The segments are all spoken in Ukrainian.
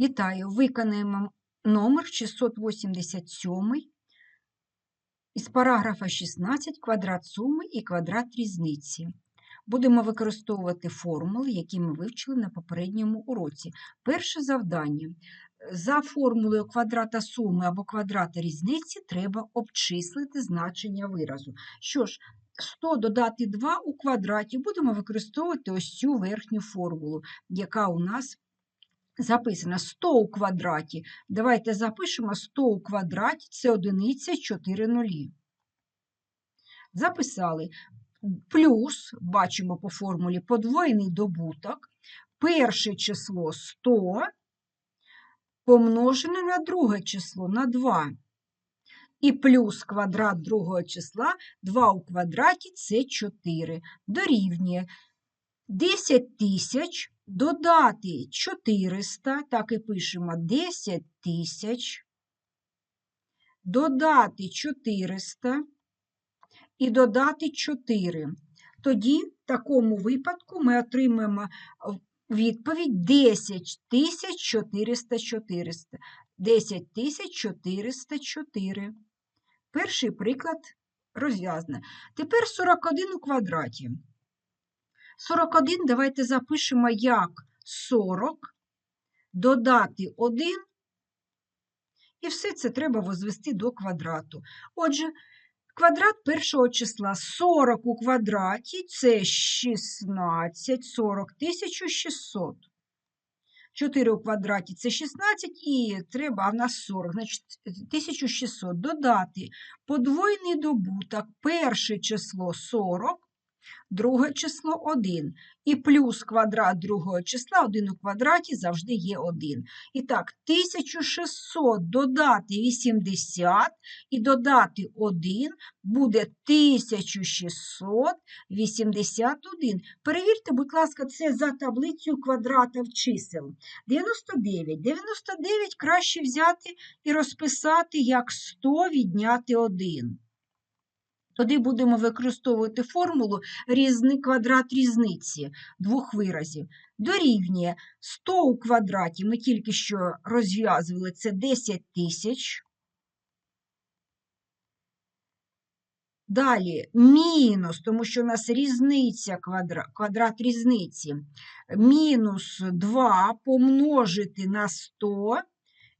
Вітаю! Виконаємо номер 687 із параграфа 16 квадрат суми і квадрат різниці. Будемо використовувати формули, які ми вивчили на попередньому уроці. Перше завдання. За формулою квадрата суми або квадрата різниці треба обчислити значення виразу. Що ж, 100 додати 2 у квадраті будемо використовувати ось цю верхню формулу, яка у нас записано 100 у квадраті. Давайте запишемо 100 у квадраті, це одиниця 4 нулі. Записали. Плюс, бачимо по формулі, подвоєний добуток. Перше число 100 помножене на друге число на 2. І плюс квадрат другого числа 2 у квадраті це 4. Дорівнює 10 тисяч додати 400, так і пишемо 10 тисяч, додати 400 і додати 4. Тоді, в такому випадку, ми отримаємо відповідь 10 тисяч 400 400. 10 тисяч 404. Перший приклад розв'язано. Тепер 41 у квадраті. 41 давайте запишемо як. 40, додати 1, і все це треба возвести до квадрату. Отже, квадрат першого числа. 40 у квадраті це 16, 40 1600. 4 у квадраті це 16 і треба, а в нас 40, значить 1600 додати подвойний добуток, перше число 40, друге число 1. І плюс квадрат другого числа 1 у квадраті завжди є 1. І так, 1600 додати 80 і додати 1 буде 1681. Перевірте, будь ласка, це за таблицею квадратів чисел. 99. 99 краще взяти і розписати як 100 відняти 1. Тоді будемо використовувати формулу різний квадрат різниці двох виразів. Дорівнює 100 у квадраті, ми тільки що розв'язували, це 10 тисяч. Далі мінус, тому що у нас різниця квадрат, квадрат різниці. Мінус 2 помножити на 100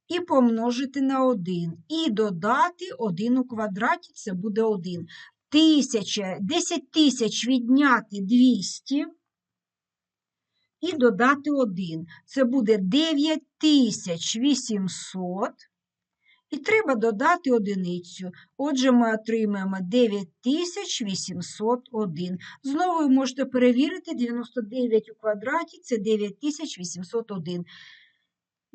і помножити на 1. І додати 1 у квадраті, це буде 1. Тисяча, 10 тисяч відняти 200 і додати 1. Це буде 9800. І треба додати одиницю. Отже, ми отримаємо 9801. Знову ви можете перевірити 99 у квадраті це 9801.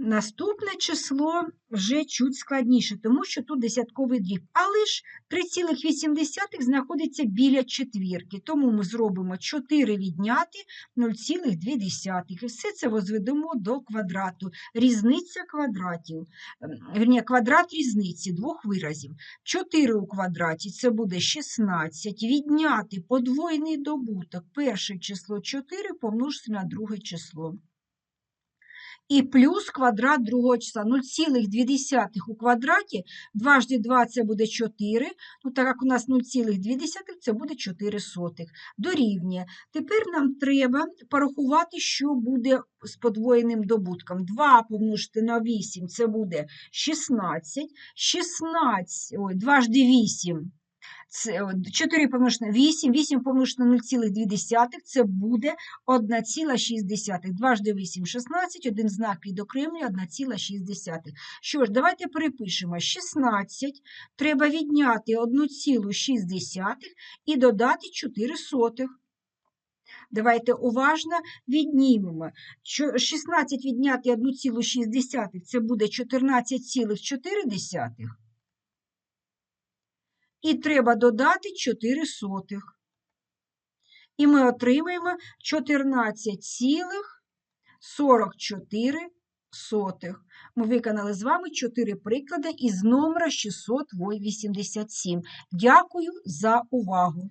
Наступне число вже чуть складніше, тому що тут десятковий дріб. Але ж 3,8 знаходиться біля четвірки, тому ми зробимо 4 відняти 0,2. І все це возведемо до квадрату. Різниця квадратів, верні, квадрат різниці двох виразів. 4 у квадраті це буде 16. Відняти подвойний добуток. Перше число 4 помножити на друге число і плюс квадрат другого числа. 0,2 у квадраті, дважди 2 це буде 4, ну так як у нас 0,2 це буде 4 сотих. Дорівнює. Тепер нам треба порахувати, що буде з подвоєним добутком. 2 помножити на 8 це буде 16, 16, ой, дважди 8 4 помножити на 8, 8 помножити на 0,2, це буде 1,6. Дважди 8 – 16, один знак відокремлює 1,6. Що ж, давайте перепишемо 16, треба відняти 1,6 і додати 4 сотих. Давайте уважно віднімемо. 16 відняти 1,6 це буде 14,4 і треба додати 4 сотих. І ми отримаємо 14,44 сотих. Ми виконали з вами 4 приклади із номера 687. Дякую за увагу!